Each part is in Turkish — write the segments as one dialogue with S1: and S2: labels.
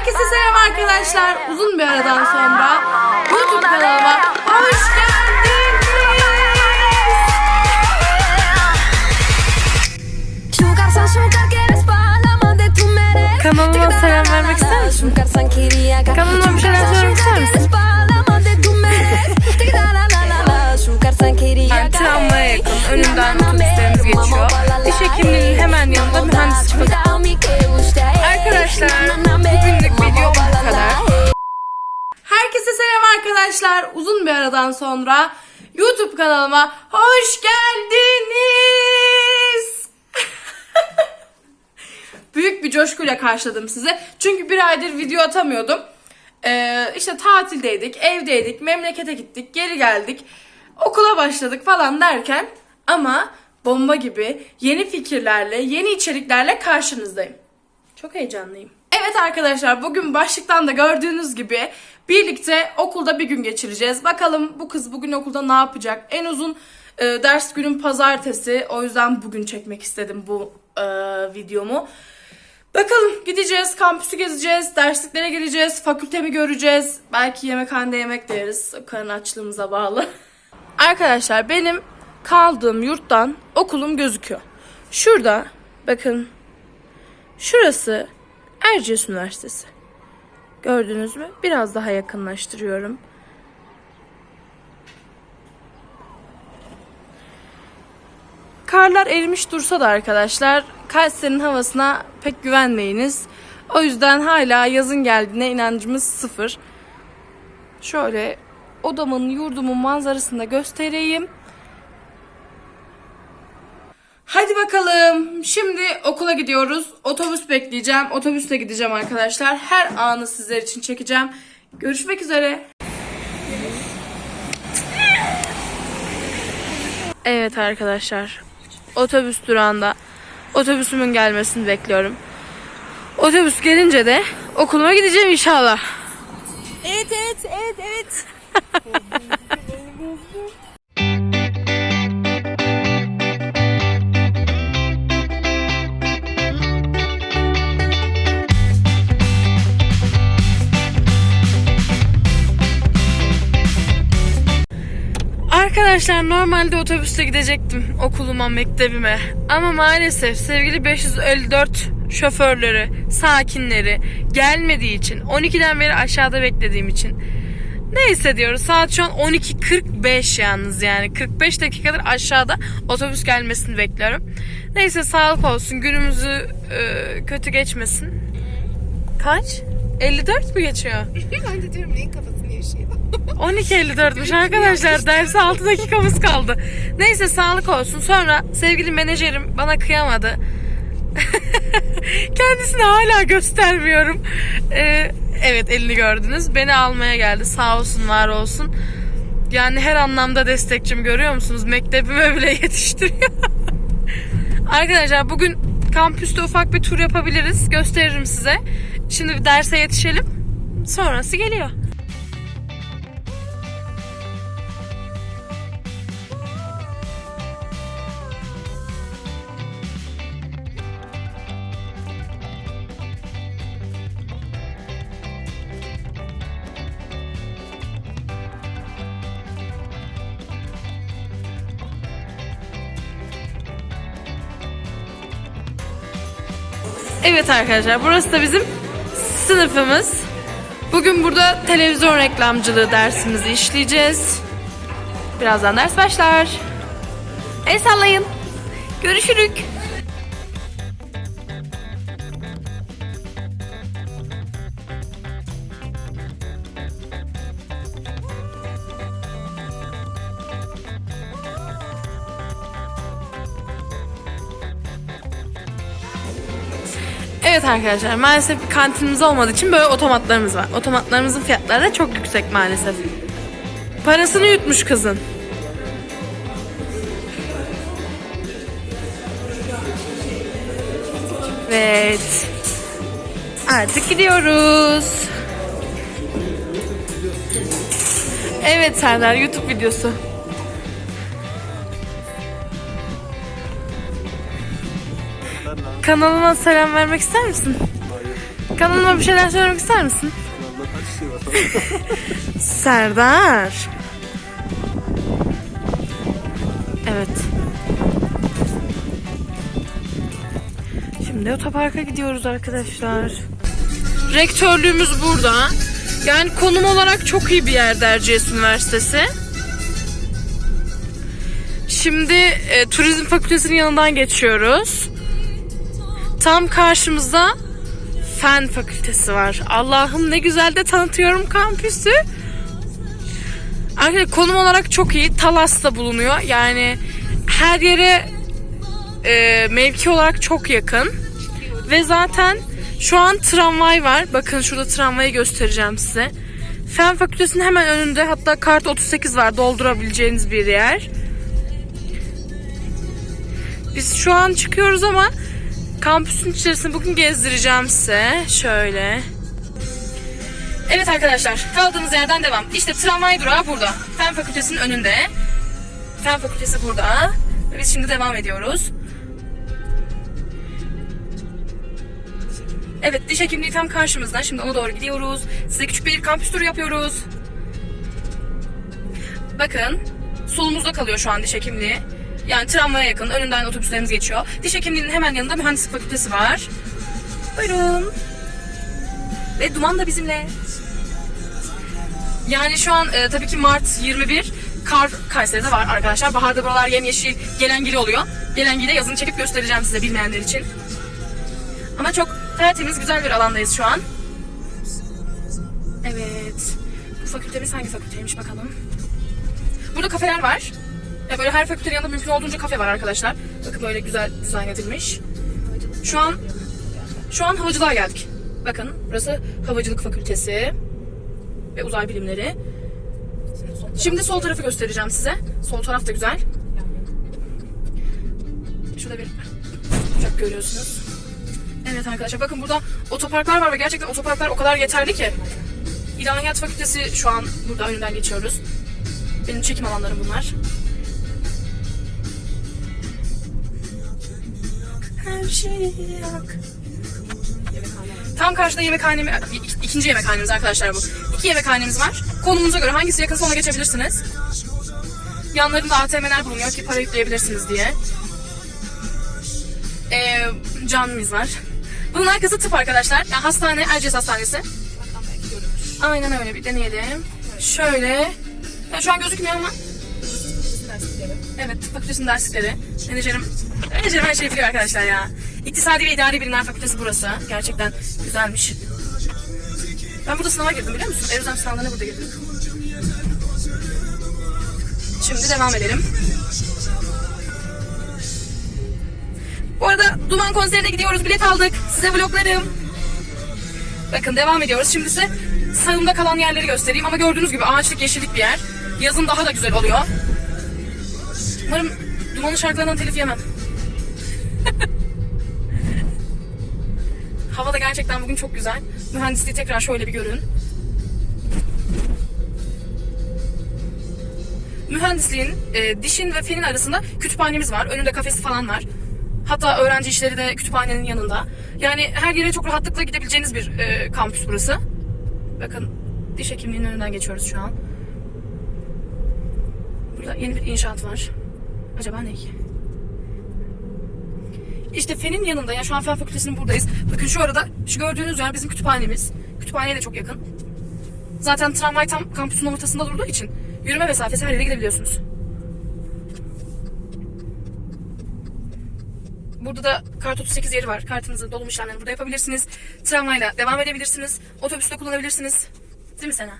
S1: Herkese selam arkadaşlar. Uzun bir aradan sonra YouTube kanalıma hoş geldiniz. Kanalıma selam vermek ister misin? Kanalıma bir şeyler söylemek ister misin? Yani tramvaya yakın. Önümden turistlerimiz geçiyor. Diş hekimliğinin hemen yanında mühendislik. Arkadaşlar bugünlük video bu kadar. Herkese selam arkadaşlar. Uzun bir aradan sonra YouTube kanalıma hoş geldiniz. Büyük bir coşkuyla karşıladım sizi. Çünkü bir aydır video atamıyordum. Ee, işte tatildeydik, evdeydik, memlekete gittik, geri geldik. Okula başladık falan derken ama bomba gibi yeni fikirlerle, yeni içeriklerle karşınızdayım. Çok heyecanlıyım. Evet arkadaşlar bugün başlıktan da gördüğünüz gibi birlikte okulda bir gün geçireceğiz. Bakalım bu kız bugün okulda ne yapacak? En uzun e, ders günüm pazartesi. O yüzden bugün çekmek istedim bu e, videomu. Bakalım gideceğiz, kampüsü gezeceğiz, dersliklere gireceğiz, fakültemi göreceğiz. Belki yemekhanede yemek de yeriz. Karın açlığımıza bağlı. Arkadaşlar benim kaldığım yurttan okulum gözüküyor. Şurada bakın Şurası Erciyes Üniversitesi. Gördünüz mü? Biraz daha yakınlaştırıyorum. Karlar erimiş dursa da arkadaşlar Kayseri'nin havasına pek güvenmeyiniz. O yüzden hala yazın geldiğine inancımız sıfır. Şöyle odamın, yurdumun manzarasını da göstereyim. Hadi bakalım. Şimdi okula gidiyoruz. Otobüs bekleyeceğim. Otobüsle gideceğim arkadaşlar. Her anı sizler için çekeceğim. Görüşmek üzere. Evet arkadaşlar. Otobüs durağında otobüsümün gelmesini bekliyorum. Otobüs gelince de okuluma gideceğim inşallah.
S2: Evet evet evet evet
S1: Arkadaşlar normalde otobüste gidecektim okuluma, mektebime. Ama maalesef sevgili 554 şoförleri, sakinleri gelmediği için, 12'den beri aşağıda beklediğim için. Neyse diyoruz. Saat şu an 12.45 yalnız yani. 45 dakikadır aşağıda otobüs gelmesini bekliyorum. Neyse sağlık olsun. Günümüzü e, kötü geçmesin. Kaç? 54 mü geçiyor?
S3: Ben de diyorum neyin kafasını yaşıyor.
S1: 12.54'müş arkadaşlar. Derse 6 dakikamız kaldı. Neyse sağlık olsun. Sonra sevgili menajerim bana kıyamadı. Kendisini hala göstermiyorum. Ee, evet elini gördünüz. Beni almaya geldi. Sağ olsun var olsun. Yani her anlamda destekçim görüyor musunuz? Mektebime bile yetiştiriyor. Arkadaşlar bugün kampüste ufak bir tur yapabiliriz. Gösteririm size. Şimdi bir derse yetişelim. Sonrası geliyor. Evet arkadaşlar burası da bizim sınıfımız. Bugün burada televizyon reklamcılığı dersimizi işleyeceğiz. Birazdan ders başlar. El sallayın. Görüşürük. Arkadaşlar maalesef bir kantinimiz olmadığı için böyle otomatlarımız var. Otomatlarımızın fiyatları da çok yüksek maalesef. Parasını yutmuş kızın. Evet. Artık gidiyoruz. Evet Serdar YouTube videosu. Kanalıma selam vermek ister misin? kanalıma bir şeyler söylemek ister misin? Serdar. Evet. Şimdi otoparka gidiyoruz arkadaşlar. Rektörlüğümüz burada. Yani konum olarak çok iyi bir yer Erciyes Üniversitesi. Şimdi e, turizm fakültesinin yanından geçiyoruz. Tam karşımızda fen fakültesi var. Allah'ım ne güzel de tanıtıyorum kampüsü. Arkadaşlar konum olarak çok iyi. Talas'ta bulunuyor. Yani her yere e, mevki olarak çok yakın. Ve zaten şu an tramvay var. Bakın şurada tramvayı göstereceğim size. Fen fakültesinin hemen önünde hatta kart 38 var doldurabileceğiniz bir yer. Biz şu an çıkıyoruz ama kampüsün içerisini bugün gezdireceğim size. Şöyle. Evet arkadaşlar kaldığımız yerden devam. İşte tramvay durağı burada. Fen fakültesinin önünde. Fen fakültesi burada. Biz şimdi devam ediyoruz. Evet diş hekimliği tam karşımızda. Şimdi ona doğru gidiyoruz. Size küçük bir kampüs turu yapıyoruz. Bakın solumuzda kalıyor şu an diş hekimliği. Yani tramvaya yakın. Önünden otobüslerimiz geçiyor. Diş hekimliğinin hemen yanında mühendislik fakültesi var. Buyurun. Ve Duman da bizimle. Yani şu an e, tabii ki Mart 21 kar Kayseri'de var arkadaşlar. Baharda buralar yemyeşil gelengili oluyor. Gelengili yazını çekip göstereceğim size bilmeyenler için. Ama çok tertemiz güzel bir alandayız şu an. Evet. Bu fakültemiz hangi fakülteymiş bakalım. Burada kafeler var. Ya böyle her fakültenin yanında mümkün olduğunca kafe var arkadaşlar. Bakın böyle güzel dizayn edilmiş. Şu an şu an havacılığa geldik. Bakın burası havacılık fakültesi ve uzay bilimleri. Şimdi sol tarafı göstereceğim size. Sol taraf da güzel. Şurada bir uçak görüyorsunuz. Evet arkadaşlar bakın burada otoparklar var ve gerçekten otoparklar o kadar yeterli ki. İlahiyat Fakültesi şu an burada önünden geçiyoruz. Benim çekim alanlarım bunlar. Şey. Tam karşıda yemekhanemi, ik- ikinci yemekhanemiz arkadaşlar bu. İki yemekhanemiz var. Konumuza göre hangisi yakınsa ona geçebilirsiniz. Yanlarında ATM'ler bulunuyor ki para yükleyebilirsiniz diye. Ee, camimiz var. Bunun arkası tıp arkadaşlar. Yani hastane, Erciyes Hastanesi. Aynen öyle bir deneyelim. Şöyle. Ya şu an gözükmüyor ama. Evet tıp fakültesinin derslikleri. Menajerim, menajerim her şeyi biliyor arkadaşlar ya. İktisadi ve İdari Bilimler Fakültesi burası. Gerçekten güzelmiş. Ben burada sınava girdim biliyor musun? Erozem sınavlarına burada girdim. Şimdi devam edelim. Bu arada Duman konserine gidiyoruz. Bilet aldık. Size vloglarım. Bakın devam ediyoruz. Şimdi size sağımda kalan yerleri göstereyim. Ama gördüğünüz gibi ağaçlık yeşillik bir yer. Yazın daha da güzel oluyor. Umarım Duman'ın şarkılarından telif yemem. Hava da gerçekten bugün çok güzel. Mühendisliği tekrar şöyle bir görün. Mühendisliğin e, dişin ve fenin arasında kütüphanemiz var. Önünde kafesi falan var. Hatta öğrenci işleri de kütüphanenin yanında. Yani her yere çok rahatlıkla gidebileceğiniz bir e, kampüs burası. Bakın diş hekimliğinin önünden geçiyoruz şu an. Burada yeni bir inşaat var. Acaba ne? İşte Fen'in yanında ya şu an Fen Fakültesi'nin buradayız. Bakın şu arada şu gördüğünüz yer bizim kütüphanemiz. Kütüphaneye de çok yakın. Zaten tramvay tam kampüsün ortasında durduğu için yürüme mesafesi her yere gidebiliyorsunuz. Burada da kart 38 yeri var. Kartınızı dolum işlemlerini burada yapabilirsiniz. Tramvayla devam edebilirsiniz. Otobüste kullanabilirsiniz. Değil mi Sena?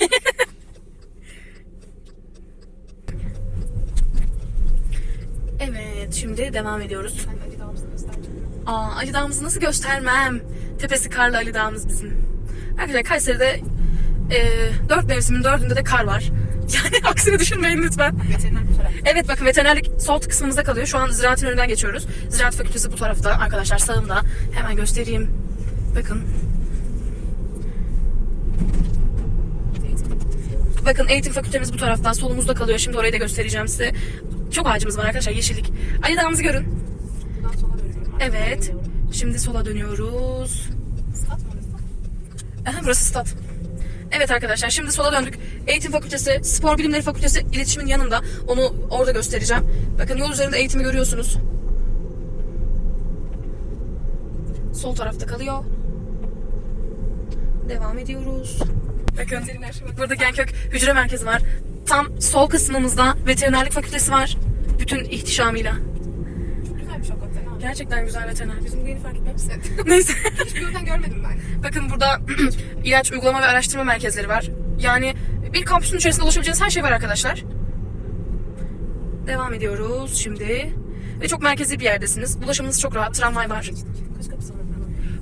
S1: Evet, şimdi devam ediyoruz. Aa, Ali Dağımızı nasıl göstermem? Tepesi karlı Ali Dağımız bizim. Arkadaşlar Kayseri'de e, dört mevsimin dördünde de kar var. Yani aksini düşünmeyin lütfen. Evet bakın veterinerlik sol kısmımızda kalıyor. Şu an ziraatin önünden geçiyoruz. Ziraat fakültesi bu tarafta arkadaşlar sağımda. Hemen göstereyim. Bakın. Bakın eğitim fakültemiz bu tarafta. Solumuzda kalıyor. Şimdi orayı da göstereceğim size. Çok ağacımız var arkadaşlar. Yeşillik. Ali Dağımızı görün. Evet. Şimdi sola dönüyoruz. Aha, burası stat. Evet arkadaşlar şimdi sola döndük. Eğitim Fakültesi, Spor Bilimleri Fakültesi iletişimin yanında. Onu orada göstereceğim. Bakın yol üzerinde eğitimi görüyorsunuz. Sol tarafta kalıyor. Devam ediyoruz. Bakın burada Genkök Hücre Merkezi var. Tam sol kısmımızda Veterinerlik Fakültesi var. Bütün ihtişamıyla.
S3: Güzelmiş hakikaten ha.
S1: Gerçekten güzel veteriner. Bizim bu yeni fark etmemiz. Neyse.
S3: Hiçbir yoldan görmedim ben.
S1: Bakın burada ilaç uygulama ve araştırma merkezleri var. Yani bir kampüsün içerisinde ulaşabileceğiniz her şey var arkadaşlar. Devam ediyoruz şimdi. Ve çok merkezi bir yerdesiniz. Ulaşımınız çok rahat. Tramvay var.
S3: Kaç kapısı var?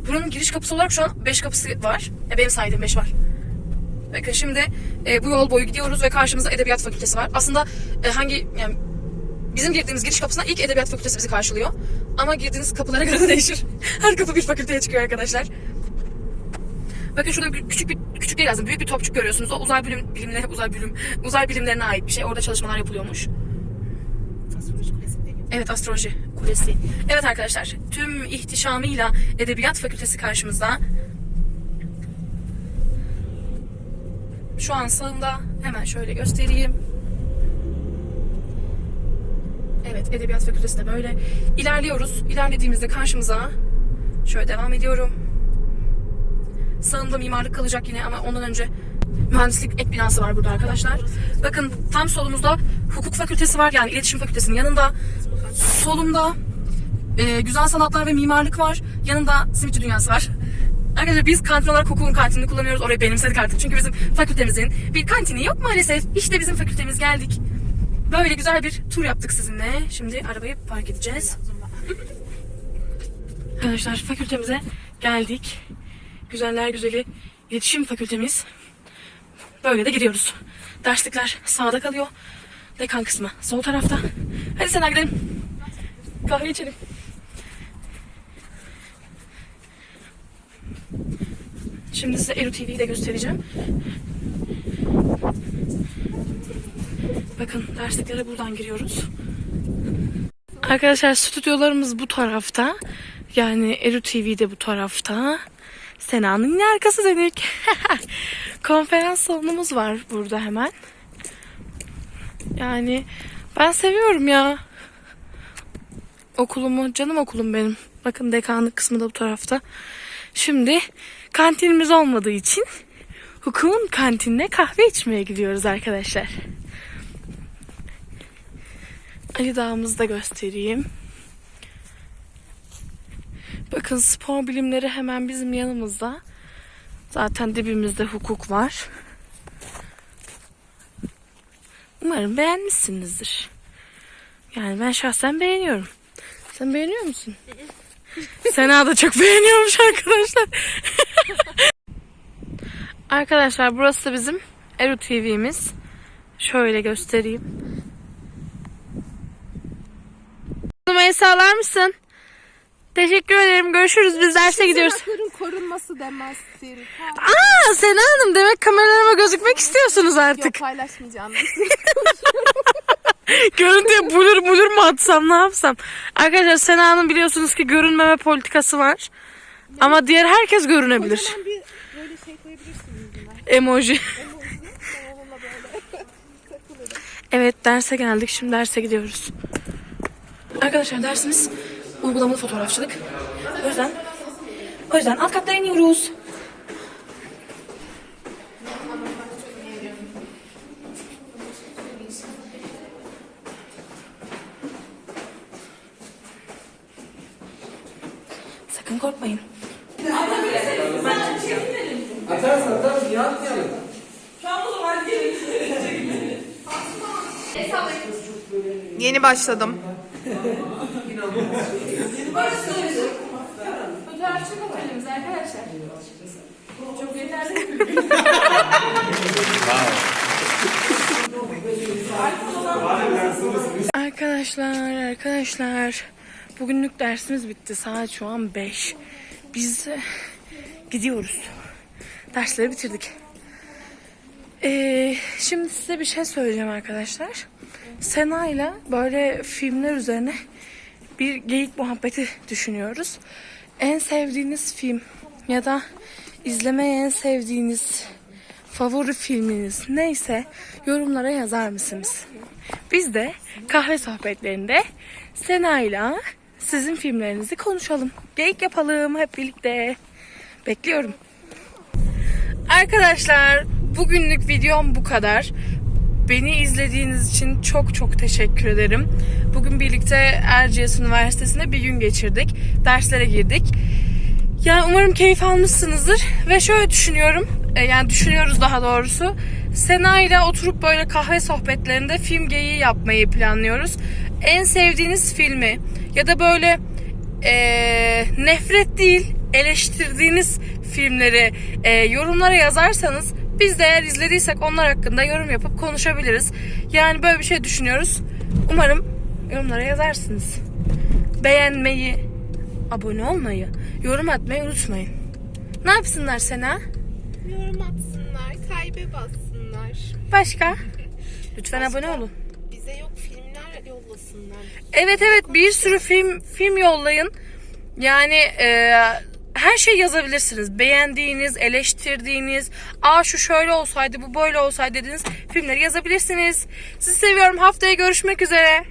S1: Buranın giriş kapısı olarak şu an 5 kapısı var. E, benim saydığım 5 var. Bakın şimdi e, bu yol boyu gidiyoruz ve karşımızda Edebiyat Fakültesi var. Aslında e, hangi yani bizim girdiğimiz giriş kapısına ilk Edebiyat Fakültesi bizi karşılıyor. Ama girdiğiniz kapılara göre de değişir. Her kapı bir fakülteye çıkıyor arkadaşlar. Bakın şurada bir- küçük bir küçük değil aslında büyük bir topçuk görüyorsunuz. O uzay bilim bilimleri uzay bilim uzay bilimlerine ait bir şey. Orada çalışmalar yapılıyormuş.
S3: Astroloji.
S1: Evet astroloji kulesi. Evet arkadaşlar tüm ihtişamıyla Edebiyat Fakültesi karşımızda. Şu an sağımda hemen şöyle göstereyim. Evet Edebiyat Fakültesi de böyle. İlerliyoruz. İlerlediğimizde karşımıza şöyle devam ediyorum. Sağımda mimarlık kalacak yine ama ondan önce mühendislik ek binası var burada arkadaşlar. Bakın tam solumuzda hukuk fakültesi var yani iletişim fakültesinin yanında. Solumda e, güzel sanatlar ve mimarlık var. Yanında simitçi dünyası var. Arkadaşlar biz kantin olarak hukukun kantinini kullanıyoruz. Orayı benimsedik artık. Çünkü bizim fakültemizin bir kantini yok maalesef. İşte bizim fakültemiz geldik. Böyle güzel bir tur yaptık sizinle. Şimdi arabayı park edeceğiz. Arkadaşlar fakültemize geldik. Güzeller güzeli iletişim fakültemiz. Böyle de gidiyoruz. Derslikler sağda kalıyor. Dekan kısmı sol tarafta. Hadi sen gidelim. Kahve içelim. Şimdi size Eru TV'yi de göstereceğim. Bakın dersliklere buradan giriyoruz. Arkadaşlar stüdyolarımız bu tarafta. Yani Eru TV de bu tarafta. Sena'nın yine arkası dönük. Konferans salonumuz var burada hemen. Yani ben seviyorum ya. Okulumu, canım okulum benim. Bakın dekanlık kısmı da bu tarafta. Şimdi kantinimiz olmadığı için hukukun kantinine kahve içmeye gidiyoruz arkadaşlar. Ali Dağımızı da göstereyim. Bakın spor bilimleri hemen bizim yanımızda. Zaten dibimizde hukuk var. Umarım beğenmişsinizdir. Yani ben şahsen beğeniyorum. Sen beğeniyor musun? Sena da çok beğeniyormuş arkadaşlar. arkadaşlar burası bizim Eru TV'miz. Şöyle göstereyim. Numarayı sağlar mısın? Teşekkür ederim. Görüşürüz. Biz derse gidiyoruz.
S3: Hakların korunması demezsin. Ha,
S1: Aa Sena Hanım demek kameralarıma gözükmek istiyorsunuz
S3: Yok
S1: artık.
S3: paylaşmayacağım.
S1: Görüntüye bulur bulur mu atsam ne yapsam? Arkadaşlar Sena Hanım biliyorsunuz ki görünmeme politikası var. Ama diğer herkes görünebilir.
S3: Kocaman bir böyle şey yüzüne.
S1: Emoji.
S3: Ben onunla böyle takılırım.
S1: Evet derse geldik. Şimdi derse gidiyoruz. Arkadaşlar dersimiz uygulamalı fotoğrafçılık. O yüzden o yüzden alt katlara iniyoruz.
S3: Yeni başladım.
S1: Fotoğrafçı kafalımız arkadaşlar. Çok yeterli. Arkadaşlar, arkadaşlar. Bugünlük dersimiz bitti. Saat şu an 5. Biz eh, gidiyoruz. Dersleri bitirdik. Ee, şimdi size bir şey söyleyeceğim arkadaşlar. Sena ile böyle filmler üzerine bir geyik muhabbeti düşünüyoruz. En sevdiğiniz film ya da izlemeyi en sevdiğiniz favori filminiz neyse yorumlara yazar mısınız? Biz de kahve sohbetlerinde Sena'yla sizin filmlerinizi konuşalım. Geyik yapalım hep birlikte. Bekliyorum. Arkadaşlar bugünlük videom bu kadar. Beni izlediğiniz için çok çok teşekkür ederim. Bugün birlikte Erciyes Üniversitesi'nde bir gün geçirdik. Derslere girdik. Yani umarım keyif almışsınızdır. Ve şöyle düşünüyorum, e, yani düşünüyoruz daha doğrusu. Sena ile oturup böyle kahve sohbetlerinde film geyiği yapmayı planlıyoruz. En sevdiğiniz filmi ya da böyle e, nefret değil eleştirdiğiniz filmleri e, yorumlara yazarsanız biz de eğer izlediysek onlar hakkında yorum yapıp konuşabiliriz. Yani böyle bir şey düşünüyoruz. Umarım yorumlara yazarsınız. Beğenmeyi, abone olmayı, yorum atmayı unutmayın. Ne yapsınlar Sena?
S3: Yorum atsınlar, kalbe bassınlar.
S1: Başka? Lütfen
S3: Başka?
S1: abone olun.
S3: Bize yok filmler yollasınlar.
S1: Evet evet bir sürü film film yollayın. Yani e, her şey yazabilirsiniz. Beğendiğiniz, eleştirdiğiniz, aa şu şöyle olsaydı, bu böyle olsaydı dediğiniz filmleri yazabilirsiniz. Sizi seviyorum. Haftaya görüşmek üzere.